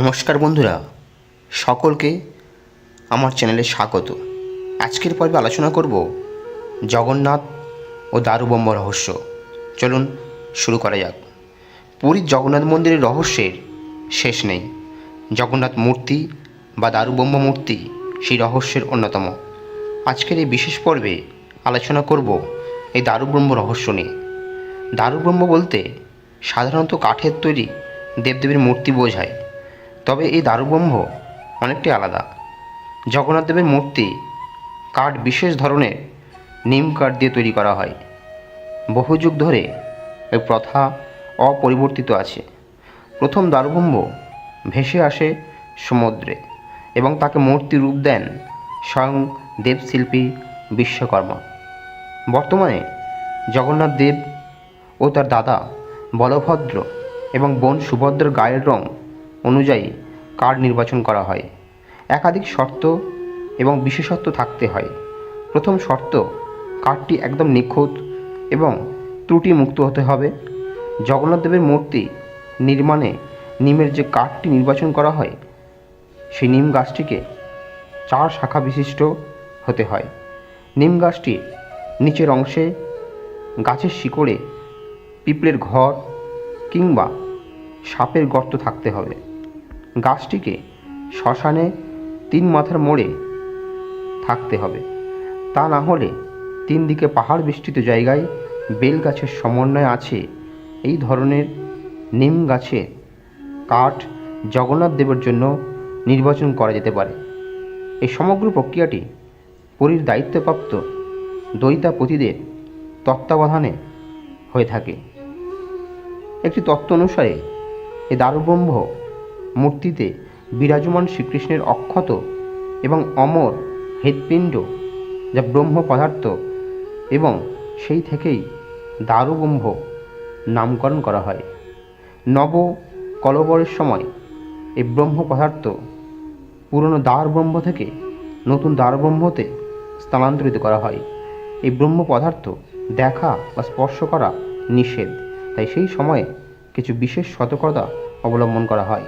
নমস্কার বন্ধুরা, সকলকে আমার চ্যানেলে স্বাগত। আজকের পর্বে আলোচনা করব জগন্নাথ ও দারুবম্ব রহস্য। চলুন শুরু করা যাক। পুরীর জগন্নাথ মন্দিরের রহস্যের শেষ নেই। জগন্নাথ মূর্তি বা দারুবম্ব মূর্তি সেই রহস্যের অন্যতম। আজকের এই বিশেষ পর্বে আলোচনা করব এই দারুব্রহ্ম রহস্য নিয়ে। দারুব্রহ্ম বলতে সাধারণত কাঠের তৈরি দেবদেবীর মূর্তি বোঝায়। তবে এই দারুব্রহ্ম অনেকটি আলাদা। জগন্নাথ দেবের মূর্তি কাঠ বিশেষ ধরনের নিম কাঠ দিয়ে তৈরি করা হয়। বহু যুগ ধরে এই প্রথা অপরিবর্তিত আছে। প্রথম দারুব্রহ্ম ভেসে আসে সমুদ্রে এবং তাকে মূর্তি রূপ দেন স্বয়ং দেবশিল্পী বিশ্বকর্মা। বর্তমানে জগন্নাথ দেব ও তার দাদা বলভদ্র এবং বোন সুভদ্রার গায়ের রং অনুযায়ী কার্ড নির্বাচন করা হয়। একাধিক শর্ত এবং বিশেষত্ব থাকতে হয়। প্রথম শর্ত, কার্ডটি একদম নিখুঁত এবং ত্রুটি মুক্ত হতে হবে। জগন্নাথদেবের মূর্তি নির্মাণে নিমের যে কাঠটি নির্বাচন করা হয়, সেই নিম গাছটিকে চার শাখা বিশিষ্ট হতে হয়। নিম গাছটি নিচের অংশে গাছের শিকড়ে পিঁপড়ের ঘর কিংবা সাপের গর্ত থাকতে হবে। গাছটিকে শ্মশানে তিন মাথার মোড়ে থাকতে হবে। তা না হলে তিন দিকে পাহাড় বেষ্টিত জায়গায় বেল গাছের সমন্বয় আছে। এই ধরনের নিম গাছে কাঠ জগন্নাথ দেবের জন্য নির্বাচন করা যেতে পারে। এই সমগ্র প্রক্রিয়াটি পুরীর দায়িত্বপ্রাপ্ত দৈতাপতিদের তত্ত্বাবধানে হয়ে থাকে। একটি তত্ত্ব অনুসারে এই দারুব্রহ্ম মূর্তিতে বিরাজমান শ্রীকৃষ্ণের অক্ষত এবং অমর হৃৎপিণ্ড যা ব্রহ্ম পদার্থ এবং সেই থেকেই দারুব্রহ্ম নামকরণ করা হয়। নব কলবরের সময় এই ব্রহ্ম পদার্থ পুরনো দ্বার ব্রহ্ম থেকে নতুন দ্বার ব্রহ্মতে স্থানান্তরিত করা হয়। এই ব্রহ্ম পদার্থ দেখা বা স্পর্শ করা নিষেধ। তাই সেই সময়ে কিছু বিশেষ সতর্কতা অবলম্বন করা হয়।